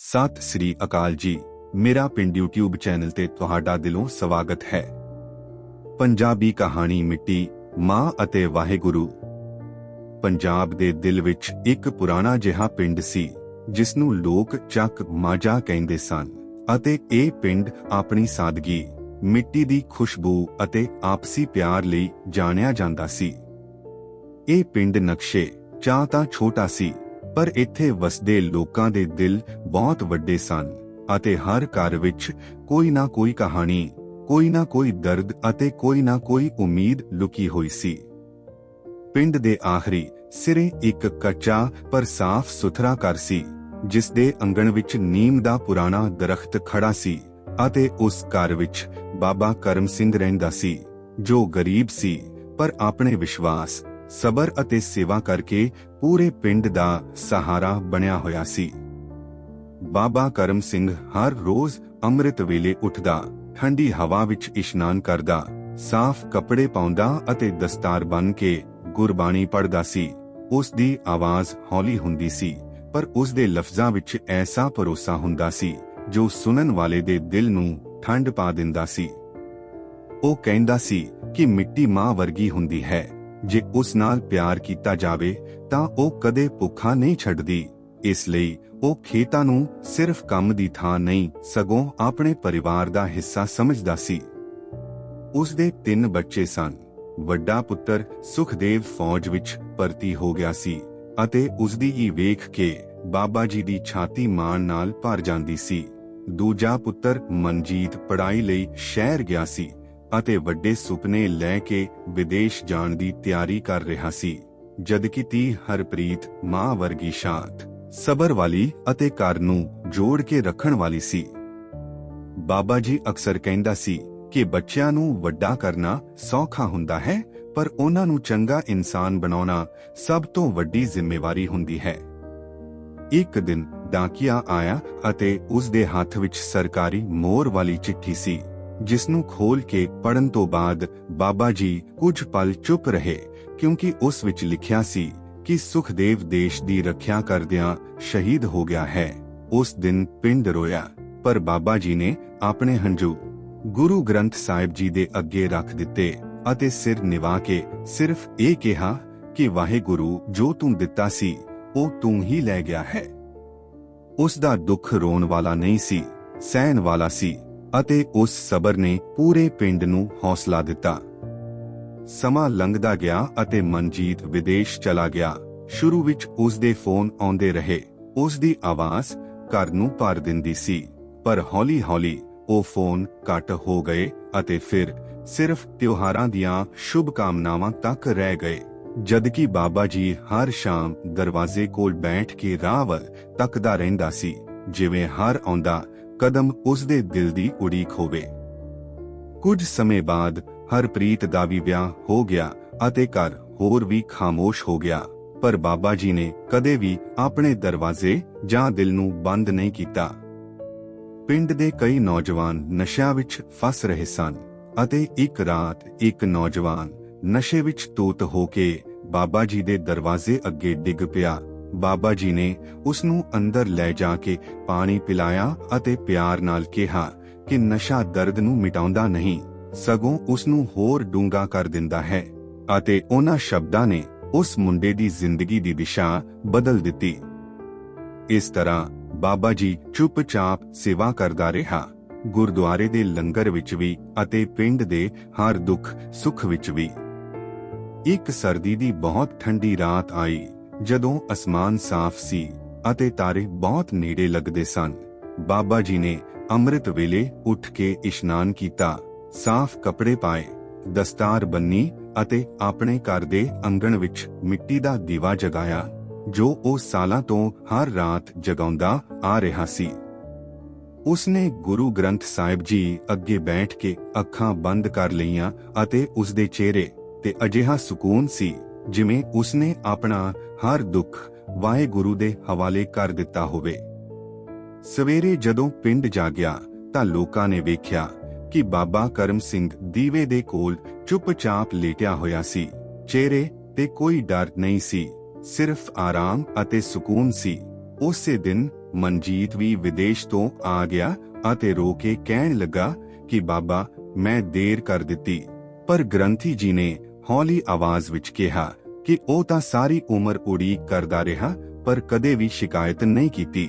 ਸਤਿ ਸ੍ਰੀ ਅਕਾਲ ਜੀ। ਮੇਰਾ ਪਿੰਡ YouTube ਚੈਨਲ ਤੇ ਤੁਹਾਡਾ ਦਿਲੋਂ ਸਵਾਗਤ ਹੈ। ਪੰਜਾਬੀ ਕਹਾਣੀ ਮਿੱਟੀ, ਮਾਂ ਅਤੇ ਵਾਹਿਗੁਰੂ। ਪੰਜਾਬ ਦੇ ਦਿਲ ਵਿੱਚ ਇੱਕ ਪੁਰਾਣਾ ਜਿਹਾ ਪਿੰਡ ਸੀ ਜਿਸ ਨੂੰ ਲੋਕ ਚੱਕ ਮਾਝਾ ਕਹਿੰਦੇ ਸਨ ਅਤੇ ਇਹ ਪਿੰਡ ਆਪਣੀ ਸਾਦਗੀ, ਮਿੱਟੀ ਦੀ ਖੁਸ਼ਬੂ ਅਤੇ ਆਪਸੀ ਪਿਆਰ ਲਈ ਜਾਣਿਆ ਜਾਂਦਾ ਸੀ। ਇਹ ਪਿੰਡ ਨਕਸ਼ੇ, ਚਾਹ ਤਾਂ ਛੋਟਾ ਸੀ ਪਰ ਇੱਥੇ ਵਸਦੇ ਲੋਕਾਂ ਦੇ ਦਿਲ ਬਹੁਤ ਵੱਡੇ ਸਨ ਅਤੇ ਹਰ ਘਰ ਵਿੱਚ ਕੋਈ ਨਾ ਕੋਈ ਕਹਾਣੀ, ਕੋਈ ਨਾ ਕੋਈ ਦਰਦ ਅਤੇ ਕੋਈ ਨਾ ਕੋਈ ਉਮੀਦ ਲੁਕੀ ਹੋਈ ਸੀ। ਪਿੰਡ ਦੇ ਆਖਰੀ ਸਿਰੇ ਇੱਕ ਕੱਚਾ ਪਰ ਸਾਫ਼ ਸੁਥਰਾ ਘਰ ਸੀ ਜਿਸ ਦੇ ਅੰਗਣ ਵਿੱਚ ਨੀਮ ਦਾ ਪੁਰਾਣਾ ਦਰਖਤ ਖੜਾ ਸੀ ਅਤੇ ਉਸ ਘਰ ਵਿੱਚ ਬਾਬਾ ਕਰਮ ਸਿੰਘ ਰਹਿੰਦਾ ਸੀ, ਜੋ ਗਰੀਬ ਸੀ ਪਰ ਆਪਣੇ ਵਿਸ਼ਵਾਸ ਸਬਰ ਅਤੇ ਸੇਵਾ ਕਰਕੇ ਪੂਰੇ ਪਿੰਡ ਦਾ ਸਹਾਰਾ ਬਣਿਆ ਹੋਇਆ ਸੀ। ਬਾਬਾ ਕਰਮ ਸਿੰਘ ਹਰ ਰੋਜ਼ ਅੰਮ੍ਰਿਤ ਵੇਲੇ ਉੱਠਦਾ, ਠੰਡੀ ਹਵਾ ਵਿੱਚ ਇਸ਼ਨਾਨ ਕਰਦਾ, ਸਾਫ਼ ਕੱਪੜੇ ਪਾਉਂਦਾ ਅਤੇ ਦਸਤਾਰ ਬੰਨ ਕੇ ਗੁਰਬਾਣੀ ਪੜ੍ਹਦਾ ਸੀ। ਉਸ ਦੀ ਆਵਾਜ਼ ਹੌਲੀ ਹੁੰਦੀ ਸੀ, ਪਰ ਉਸ ਦੇ ਲਫ਼ਜ਼ਾਂ ਵਿੱਚ ਐਸਾ ਭਰੋਸਾ ਹੁੰਦਾ ਸੀ, ਜੋ ਸੁਣਨ ਵਾਲੇ ਦੇ ਦਿਲ ਨੂੰ ਠੰਡ ਪਾ ਦਿੰਦਾ ਸੀ। ਉਹ ਕਹਿੰਦਾ ਸੀ ਕਿ ਮਿੱਟੀ ਮਾਂ ਵਰਗੀ ਹੁੰਦੀ ਹੈ। ਜੇ ਉਸ ਨਾਲ ਪਿਆਰ ਕੀਤਾ ਜਾਵੇ, ਤਾਂ ਉਹ ਕਦੇ ਭੁੱਖਾ ਨਹੀਂ ਛੱਡਦੀ। ਇਸ ਲਈ ਉਹ ਖੇਤਾਂ ਨੂੰ ਸਿਰਫ ਕੰਮ ਦੀ ਥਾਂ ਨਹੀਂ, ਸਗੋਂ ਆਪਣੇ ਪਰਿਵਾਰ ਦਾ ਹਿੱਸਾ ਸਮਝਦਾ ਸੀ। ਉਸ ਦੇ ਤਿੰਨ ਬੱਚੇ ਸਨ। ਵੱਡਾ ਪੁੱਤਰ ਸੁਖਦੇਵ ਫੌਜ ਵਿੱਚ ਭਰਤੀ ਹੋ ਗਿਆ ਸੀ ਅਤੇ ਉਸ ਦੀ ਹੀ ਵੇਖ ਕੇ ਬਾਬਾ ਜੀ ਦੀ ਛਾਤੀ ਮਾਣ ਨਾਲ ਭਰ ਜਾਂਦੀ ਸੀ। ਦੂਜਾ ਪੁੱਤਰ ਮਨਜੀਤ ਪੜ੍ਹਾਈ ਲਈ ਸ਼ਹਿਰ ਗਿਆ ਸੀ। ਅਤੇ ਵੱਡੇ ਸੁਪਨੇ ਲੈ ਕੇ ਵਿਦੇਸ਼ ਜਾਣ ਦੀ ਤਿਆਰੀ ਕਰ ਰਿਹਾ ਸੀ, ਜਦਕਿ ਤੀ ਹਰਪ੍ਰੀਤ ਮਾਂ ਵਰਗੀ ਸ਼ਾਂਤ, ਸਬਰ ਵਾਲੀ ਅਤੇ ਘਰ ਨੂੰ ਜੋੜ ਕੇ ਰੱਖਣ ਵਾਲੀ ਸੀ। ਬਾਬਾ ਜੀ ਅਕਸਰ ਕਹਿੰਦਾ ਸੀ ਕਿ ਬੱਚਿਆਂ ਨੂੰ ਵੱਡਾ ਕਰਨਾ ਸੌਖਾ ਹੁੰਦਾ ਹੈ, ਪਰ ਉਹਨਾਂ ਨੂੰ ਚੰਗਾ ਇਨਸਾਨ ਬਣਾਉਣਾ ਸਭ ਤੋਂ ਵੱਡੀ ਜ਼ਿੰਮੇਵਾਰੀ ਹੁੰਦੀ ਹੈ। ਇੱਕ ਦਿਨ ਡਾਕੀਆ ਆਇਆ ਅਤੇ ਉਸ ਦੇ ਹੱਥ ਵਿੱਚ ਸਰਕਾਰੀ ਮੋਹਰ ਵਾਲੀ ਚਿੱਠੀ ਸੀ। ਜਿਸ ਨੂੰ ਖੋਲ ਕੇ ਪੜਨ ਤੋਂ ਬਾਅਦ ਬਾਬਾ ਜੀ ਕੁਝ ਪਲ ਚੁੱਪ ਰਹੇ, ਕਿਉਂਕਿ ਉਸ ਵਿੱਚ ਲਿਖਿਆ ਸੀ ਕਿ ਸੁਖਦੇਵ ਦੇਸ਼ ਦੀ ਰੱਖਿਆ ਕਰਦਿਆਂ ਸ਼ਹੀਦ ਹੋ ਗਿਆ ਹੈ। ਉਸ ਦਿਨ ਪਿੰਡ ਰੋਇਆ, ਪਰ ਬਾਬਾ ਜੀ ਨੇ ਆਪਣੇ ਹੰਝੂ ਗੁਰੂ ਗ੍ਰੰਥ ਸਾਹਿਬ ਜੀ ਦੇ ਅੱਗੇ ਰੱਖ ਦਿੱਤੇ ਅਤੇ ਸਿਰ ਨਿਵਾ ਕੇ ਸਿਰਫ ਇਹ ਕਿਹਾ ਕਿ ਵਾਹਿਗੁਰੂ ਜੋ ਤੂੰ ਦਿੱਤਾ ਸੀ, ਉਹ ਤੂੰ ਹੀ ਲੈ ਗਿਆ ਹੈ। ਉਸ ਦਾ ਦੁੱਖ ਰੋਣ ਵਾਲਾ ਨਹੀਂ ਸੀ, ਸਹਿਣ ਵਾਲਾ ਸੀ। ਅਤੇ ਉਸ ਸਬਰ ਨੇ ਪੂਰੇ ਪਿੰਡ ਨੂੰ ਹੌਸਲਾ ਦਿੱਤਾ। ਸਮਾਂ ਲੰਘਦਾ ਗਿਆ ਅਤੇ ਮਨਜੀਤ ਵਿਦੇਸ਼ ਚਲਾ ਗਿਆ। ਸ਼ੁਰੂ ਵਿੱਚ ਉਸ ਦੇ ਫੋਨ ਆਉਂਦੇ ਰਹੇ। ਉਸ ਦੀ ਆਵਾਜ਼ ਘਰ ਨੂੰ ਭਰ ਦਿੰਦੀ ਸੀ, ਪਰ ਹੌਲੀ-ਹੌਲੀ ਉਹ ਫੋਨ ਕੱਟ ਹੋ ਗਏ ਅਤੇ ਫਿਰ ਸਿਰਫ ਤਿਉਹਾਰਾਂ ਦੀਆਂ ਸ਼ੁਭ ਕਾਮਨਾਵਾਂ ਤੱਕ ਰਹਿ ਗਏ। ਜਦਕਿ ਬਾਬਾ ਜੀ ਹਰ ਸ਼ਾਮ ਦਰਵਾਜ਼ੇ ਕੋਲ ਬੈਠ ਕੇ ਰਾਹ ਵੱਲ ਤੱਕਦਾ ਰਹਿੰਦਾ ਸੀ, ਜਿਵੇਂ ਹਰ ਆਉਂਦਾ ਕਦਮ ਉਸ ਦੇ ਦਿਲ ਦੀ ਉਡੀਕ ਹੋਵੇ। ਕੁਝ ਸਮੇਂ ਬਾਅਦ ਹਰਪ੍ਰੀਤ ਦਾ ਵੀ ਵਿਆਹ ਹੋ ਗਿਆ ਅਤੇ ਘਰ ਹੋਰ ਵੀ ਖਾਮੋਸ਼ ਹੋ ਗਿਆ, ਪਰ ਬਾਬਾ ਜੀ ਨੇ ਕਦੇ ਵੀ ਆਪਣੇ ਦਰਵਾਜ਼ੇ ਜਾਂ ਦਿਲ ਨੂੰ ਬੰਦ ਨਹੀਂ ਕੀਤਾ। ਪਿੰਡ ਦੇ ਕਈ ਨੌਜਵਾਨ ਨਸ਼ਿਆਂ ਵਿੱਚ ਫਸ ਰਹੇ ਸਨ ਅਤੇ ਇੱਕ ਰਾਤ ਇੱਕ ਨੌਜਵਾਨ ਨਸ਼ੇ ਵਿੱਚ ਤੋਤ ਹੋ ਕੇ ਬਾਬਾ ਜੀ ਦੇ ਦਰਵਾਜ਼ੇ ਅੱਗੇ ਡਿੱਗ ਪਿਆ। ਬਾਬਾ ਜੀ ਨੇ ਉਸ ਨੂੰ ਅੰਦਰ ਲੈ ਜਾ ਕੇ ਪਾਣੀ ਪਿਲਾਇਆ ਅਤੇ ਪਿਆਰ ਨਾਲ ਕਿਹਾ ਕਿ ਨਸ਼ਾ ਦਰਦ ਨੂੰ ਮਿਟਾਉਂਦਾ ਨਹੀਂ, ਸਗੋਂ ਉਸ ਨੂੰ ਹੋਰ ਡੂੰਗਾ ਕਰ ਦਿੰਦਾ ਹੈ ਅਤੇ ਉਹਨਾਂ ਸ਼ਬਦਾਂ ਨੇ ਉਸ ਮੁੰਡੇ ਦੀ ਜ਼ਿੰਦਗੀ ਦੀ ਦਿਸ਼ਾ ਬਦਲ ਦਿੱਤੀ। ਇਸ ਤਰ੍ਹਾਂ ਬਾਬਾ ਜੀ ਚੁੱਪਚਾਪ ਸੇਵਾ ਕਰਦਾ ਰਿਹਾ, ਗੁਰਦੁਆਰੇ ਦੇ ਲੰਗਰ ਵਿੱਚ ਵੀ ਅਤੇ ਪਿੰਡ ਦੇ ਹਰ ਦੁੱਖ ਸੁੱਖ ਵਿੱਚ ਵੀ। ਇੱਕ ਸਰਦੀ ਦੀ ਬਹੁਤ ਠੰਡੀ ਰਾਤ ਆਈ। ਜਦੋਂ ਅਸਮਾਨ ਸਾਫ਼ ਸੀ ਅਤੇ ਤਾਰੇ ਬਹੁਤ ਨੇੜੇ ਲੱਗਦੇ ਸਨ, ਬਾਬਾ ਜੀ ਨੇ ਅੰਮ੍ਰਿਤ ਵੇਲੇ ਉੱਠ ਕੇ ਇਸ਼ਨਾਨ ਕੀਤਾ, ਸਾਫ਼ ਕੱਪੜੇ ਪਾਏ, ਦਸਤਾਰ ਬੰਨੀ ਅਤੇ ਆਪਣੇ ਘਰ ਦੇ ਅੰਗਣ ਵਿੱਚ ਮਿੱਟੀ ਦਾ ਦੀਵਾ ਜਗਾਇਆ, ਜੋ ਉਹ ਸਾਲਾਂ ਤੋਂ ਹਰ ਰਾਤ ਜਗਾਉਂਦਾ ਆ ਰਿਹਾ ਸੀ। ਉਸਨੇ ਗੁਰੂ ਗ੍ਰੰਥ ਸਾਹਿਬ ਜੀ ਅੱਗੇ ਬੈਠ ਕੇ ਅੱਖਾਂ ਬੰਦ ਕਰ ਲਈਆਂ ਅਤੇ ਉਸਦੇ ਚਿਹਰੇ ਤੇ ਅਜਿਹਾ ਸਕੂਨ ਸੀ ਜਿਵੇਂ ਉਸਨੇ ਆਪਣਾ ਹਰ ਦੁੱਖ ਵਾਹਿਗੁਰੂ ਦੇ ਹਵਾਲੇ ਕਰ ਦਿੱਤਾ ਹੋਵੇ। ਸਵੇਰੇ ਜਦੋਂ ਪਿੰਡ ਜਾਗਿਆ ਤਾਂ ਲੋਕਾਂ ਨੇ ਵੇਖਿਆ ਕਿ ਬਾਬਾ ਕਰਮ ਸਿੰਘ ਦੀਵੇ ਦੇ ਕੋਲ ਚੁੱਪਚਾਪ ਲੇਟਿਆ ਹੋਇਆ ਸੀ। ਚਿਹਰੇ ਤੇ ਕੋਈ ਡਰ ਨਹੀਂ ਸੀ, ਸਿਰਫ ਆਰਾਮ ਅਤੇ ਸਕੂਨ ਸੀ। ਉਸੇ ਦਿਨ ਮਨਜੀਤ ਵੀ ਵਿਦੇਸ਼ ਤੋਂ ਆ ਗਿਆ ਅਤੇ ਰੋ ਕੇ ਕਹਿਣ ਲੱਗਾ ਕਿ ਬਾਬਾ ਮੈਂ ਦੇਰ ਕਰ ਦਿੱਤੀ, ਪਰ ਗ੍ਰੰਥੀ ਜੀ ਨੇ ਹੌਲੀ ਆਵਾਜ਼ ਵਿੱਚ ਕਿਹਾ ਕਿ ਉਹ ਤਾਂ ਸਾਰੀ ਉਮਰ ਉਡੀਕ ਕਰਦਾ ਰਿਹਾ, ਪਰ ਕਦੇ ਵੀ ਸ਼ਿਕਾਇਤ ਨਹੀਂ ਕੀਤੀ।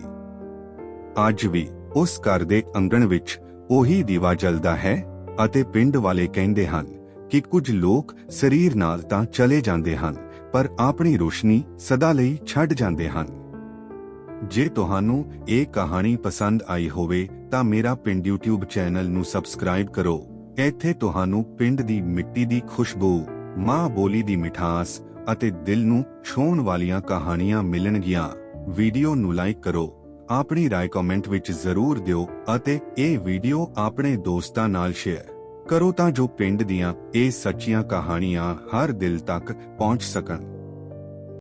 ਅੱਜ ਵੀ ਉਸ ਘਰ ਦੇ ਅੰਗਣ ਵਿੱਚ ਉਹੀ ਦੀਵਾ ਜਲਦਾ ਹੈ ਅਤੇ ਪਿੰਡ ਵਾਲੇ ਕਹਿੰਦੇ ਹਨ ਕਿ ਕੁਝ ਲੋਕ ਸਰੀਰ ਨਾਲ ਤਾਂ ਚਲੇ ਜਾਂਦੇ ਹਨ, ਪਰ ਆਪਣੀ ਰੋਸ਼ਨੀ ਸਦਾ ਲਈ ਛੱਡ ਜਾਂਦੇ ਹਨ। ਜੇ ਤੁਹਾਨੂੰ ਇਹ ਕਹਾਣੀ ਪਸੰਦ ਆਈ ਹੋਵੇ ਤਾਂ ਮੇਰਾ ਪਿੰਡ YouTube ਚੈਨਲ ਨੂੰ ਸਬਸਕ੍ਰਾਈਬ ਕਰੋ। ਇੱਥੇ ਤੁਹਾਨੂੰ ਪਿੰਡ ਦੀ ਮਿੱਟੀ ਦੀ ਖੁਸ਼ਬੂ ਮਾਂ ਬੋਲੀ ਦੀ ਮਿਠਾਸ ਅਤੇ ਦਿਲ ਨੂੰ ਛੂਹਣ ਵਾਲੀਆਂ ਕਹਾਣੀਆਂ ਮਿਲਣਗੀਆਂ ਵੀਡੀਓ ਨੂੰ ਲਾਈਕ ਕਰੋ ਆਪਣੀ رائے ਕਮੈਂਟ ਵਿੱਚ ਜ਼ਰੂਰ ਦਿਓ ਅਤੇ ਇਹ ਵੀਡੀਓ ਆਪਣੇ ਦੋਸਤਾਂ ਨਾਲ ਸ਼ੇਅਰ ਕਰੋ ਤਾਂ ਜੋ ਪਿੰਡ ਦੀਆਂ ਇਹ ਸੱਚੀਆਂ ਕਹਾਣੀਆਂ ਹਰ ਦਿਲ ਤੱਕ ਪਹੁੰਚ ਸਕਣ